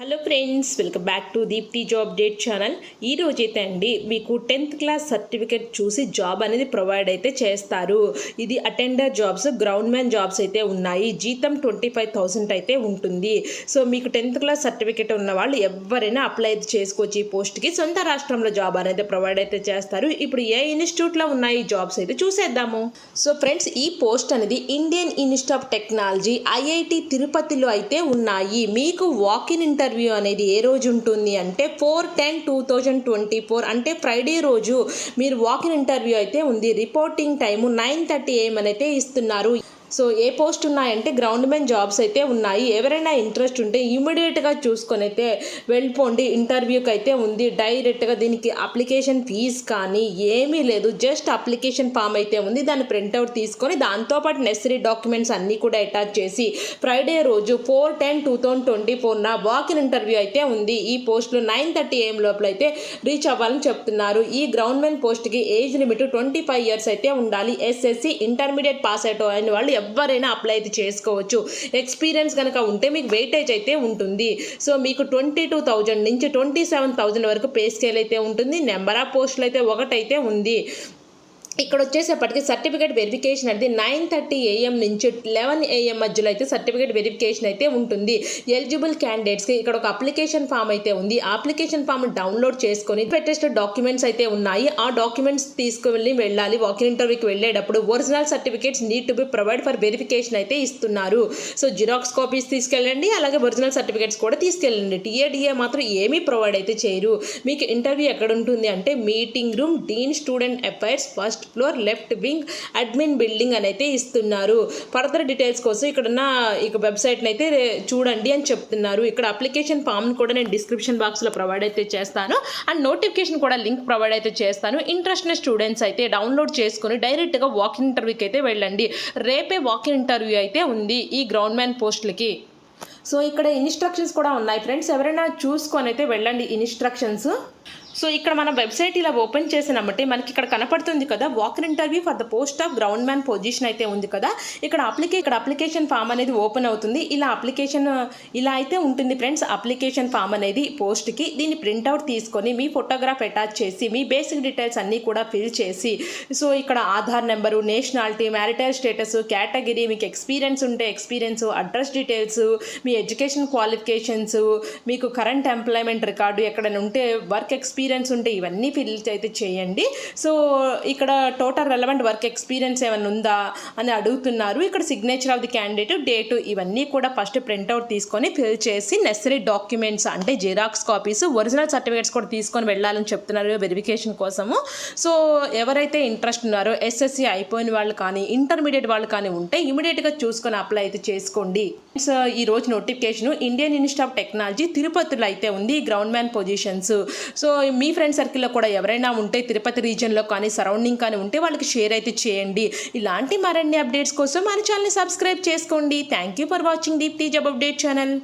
Hello friends welcome back to Deepti job update channel ఈ రోజైతే అండి మీకు టెన్త్ క్లాస్ సర్టిఫికేట్ చూసి జాబ్ అనేది ప్రొవైడ్ అయితే చేస్తారు. ఇది attender jobs ground man jobs అయితే ఉన్నాయి. జీతం ట్వంటీ ఫైవ్ థౌసండ్ అయితే ఉంటుంది. సో మీకు టెన్త్ క్లాస్ సర్టిఫికేట్ ఉన్న వాళ్ళు ఎవరైనా అప్లై అయితే చేసుకోవచ్చు ఈ పోస్ట్కి సొంత రాష్ట్రంలో జాబ్ అనేది ప్రొవైడ్ అయితే చేస్తారు. ఇప్పుడు ఏ ఇన్స్టిట్యూట్లో ఉన్నాయి ఈ జాబ్స్ అయితే చూసేద్దాము. సో ఫ్రెండ్స్ ఈ పోస్ట్ అనేది Indian Institute of Technology IIT తిరుపతిలో అయితే ఉన్నాయి. మీకు వాక్ ఇన్ ఇంటర్వ్యూ అనేది ఏ రోజు ఉంటుంది అంటే four ten two thousand twenty four అంటే ఫ్రైడే రోజు మీరు వాకింగ్ ఇంటర్వ్యూ అయితే ఉంది. Reporting time nine thirty AM అయితే ఇస్తున్నారు. సో ఏ పోస్ట్ ఉన్నాయంటే గ్రౌండ్ మెన్ జాబ్స్ అయితే ఉన్నాయి. ఎవరైనా ఇంట్రెస్ట్ ఉంటే ఇమీడియట్గా చూసుకొని అయితే వెళ్ళిపోండి. ఇంటర్వ్యూకి అయితే ఉంది. డైరెక్ట్గా దీనికి అప్లికేషన్ ఫీజ్ కానీ ఏమీ లేదు. జస్ట్ అప్లికేషన్ ఫామ్ అయితే ఉంది. దాన్ని ప్రింట్అవుట్ తీసుకొని దాంతోపాటు నెసరీ డాక్యుమెంట్స్ అన్నీ కూడా అటాచ్ చేసి ఫ్రైడే రోజు four ten two thousand twenty ఫోర్న walk in interview అయితే ఉంది. ఈ పోస్టులు నైన్ థర్టీ ఏఎం లోపల అయితే రీచ్ అవ్వాలని చెప్తున్నారు. ఈ గ్రౌండ్ మెన్ పోస్ట్కి age limit twenty five years అయితే ఉండాలి. ఎస్ఎస్సి ఇంటర్మీడియట్ పాస్ అయిన వాళ్ళు ఎవరైనా అప్లై అయితే చేసుకోవచ్చు. ఎక్స్పీరియన్స్ కనుక ఉంటే మీకు వెయిటేజ్ అయితే ఉంటుంది. సో మీకు ట్వంటీ టూ థౌజండ్ నుంచి ట్వంటీ సెవెన్ థౌజండ్ వరకు పే స్కేల్ అయితే ఉంటుంది. నెంబర్ ఆఫ్ పోస్టులు అయితే ఒకటైతే ఉంది. ఇక్కడ వచ్చేసేపటికి సర్టిఫికేట్ వెరిఫికేషన్ అనేది నైన్ థర్టీ ఏఎం నుంచి లెవెన్ ఏఎం మధ్యలో అయితే సర్టిఫికేట్ వెరిఫికేషన్ అయితే ఉంటుంది. ఎలిజిబుల్ క్యాండిడేట్స్కి ఇక్కడ ఒక అప్లికేషన్ ఫామ్ అయితే ఉంది. ఆ అప్లికేషన్ ఫామ్ డౌన్లోడ్ చేసుకొని పెట్టేస్ట్ డాక్యుమెంట్స్ అయితే ఉన్నాయి. ఆ డాక్యుమెంట్స్ తీసుకువెళ్ళి వెళ్ళాలి. వాకింగ్ ఇంటర్వ్యూకి వెళ్ళేటప్పుడు original certificates need to be provide for verification అయితే ఇస్తున్నారు. సో జిరాక్స్ కాపీస్ తీసుకెళ్ళండి. అలాగే ఒరిజినల్ సర్టిఫికేట్స్ కూడా తీసుకెళ్ళండి. టీఏడిఏ మాత్రం ఏమీ ప్రొవైడ్ అయితే చేయరు. మీకు ఇంటర్వ్యూ ఎక్కడ ఉంటుంది అంటే meeting room dean student affairs first floor left wing admin building అని అయితే ఇస్తున్నారు. ఫర్దర్ డీటెయిల్స్ కోసం ఇక్కడ ఉన్న ఇక వెబ్సైట్ని అయితే చూడండి అని చెప్తున్నారు. ఇక్కడ అప్లికేషన్ ఫామ్ను కూడా నేను డిస్క్రిప్షన్ బాక్స్లో ప్రొవైడ్ అయితే చేస్తాను. అండ్ నోటిఫికేషన్ కూడా లింక్ ప్రొవైడ్ అయితే చేస్తాను. ఇంట్రెస్ట్ స్టూడెంట్స్ అయితే డౌన్లోడ్ చేసుకుని డైరెక్ట్గా వాకింగ్ ఇంటర్వ్యూకి అయితే వెళ్ళండి. రేపే వాకింగ్ ఇంటర్వ్యూ అయితే ఉంది ఈ గ్రౌండ్ మ్యాన్ పోస్టులకి. సో ఇక్కడ ఇన్స్ట్రక్షన్స్ కూడా ఉన్నాయి. ఫ్రెండ్స్ ఎవరైనా చూసుకొని అయితే వెళ్ళండి ఇన్స్ట్రక్షన్స్. సో ఇక్కడ మన వెబ్సైట్ ఇలా ఓపెన్ చేసినామంటే మనకి ఇక్కడ కనపడుతుంది కదా walk in interview for the post of ground man position అయితే ఉంది కదా. ఇక్కడ అప్లికే ఇక్కడ అప్లికేషన్ ఫామ్ అనేది ఓపెన్ అవుతుంది. ఇలా అప్లికేషన్ ఇలా అయితే ఉంటుంది ఫ్రెండ్స్ అప్లికేషన్ ఫామ్ అనేది పోస్ట్కి దీన్ని ప్రింట్అవుట్ తీసుకొని మీ ఫోటోగ్రాఫ్ అటాచ్ చేసి మీ బేసిక్ డీటెయిల్స్ అన్నీ కూడా ఫిల్ చేసి సో ఇక్కడ Aadhaar number nationality marital status category మీకు ఎక్స్పీరియన్స్ ఉంటే ఎక్స్పీరియన్స్ అడ్రస్ డీటెయిల్స్ మీ ఎడ్యుకేషన్ క్వాలిఫికేషన్స్ మీకు కరెంట్ ఎంప్లాయ్మెంట్ రికార్డు ఎక్కడైనా ఉంటే వర్క్ ఎక్స్పీరియన్స్ ఉంటే ఇవన్నీ ఫిల్ అయితే చేయండి. సో ఇక్కడ టోటల్ రెలవెంట్ వర్క్ ఎక్స్పీరియన్స్ ఏమైనా ఉందా అని అడుగుతున్నారు. ఇక్కడ signature of the candidate date ఇవన్నీ కూడా ఫస్ట్ ప్రింట్అవుట్ తీసుకొని ఫిల్ చేసి నెసరీ డాక్యుమెంట్స్ అంటే జిరాక్స్ కాపీస్ ఒరిజినల్ సర్టిఫికేట్స్ కూడా తీసుకొని వెళ్ళాలని చెప్తున్నారు వెరిఫికేషన్ కోసము. సో ఎవరైతే ఇంట్రెస్ట్ ఉన్నారో ఎస్ఎస్సి అయిపోయిన వాళ్ళు కానీ ఇంటర్మీడియట్ వాళ్ళు కానీ ఉంటే ఇమీడియట్గా చూసుకొని అప్లై అయితే చేసుకోండి. సో ఈ రోజు notification Indian Institute of Technology తిరుపతిలో అయితే ఉంది గ్రౌండ్ మ్యాన్ పొజిషన్స్ సో మీ ఫ్రెండ్ సర్కిల్లో కూడా ఎవరైనా ఉంటే తిరుపతి రీజియన్లో కానీ సరౌండింగ్ కానీ ఉంటే వాళ్ళకి షేర్ అయితే చేయండి. ఇలాంటి మరిన్ని అప్డేట్స్ కోసం మన ఛానల్ని సబ్స్క్రైబ్ చేసుకోండి. Thank you for watching Deepti job update channel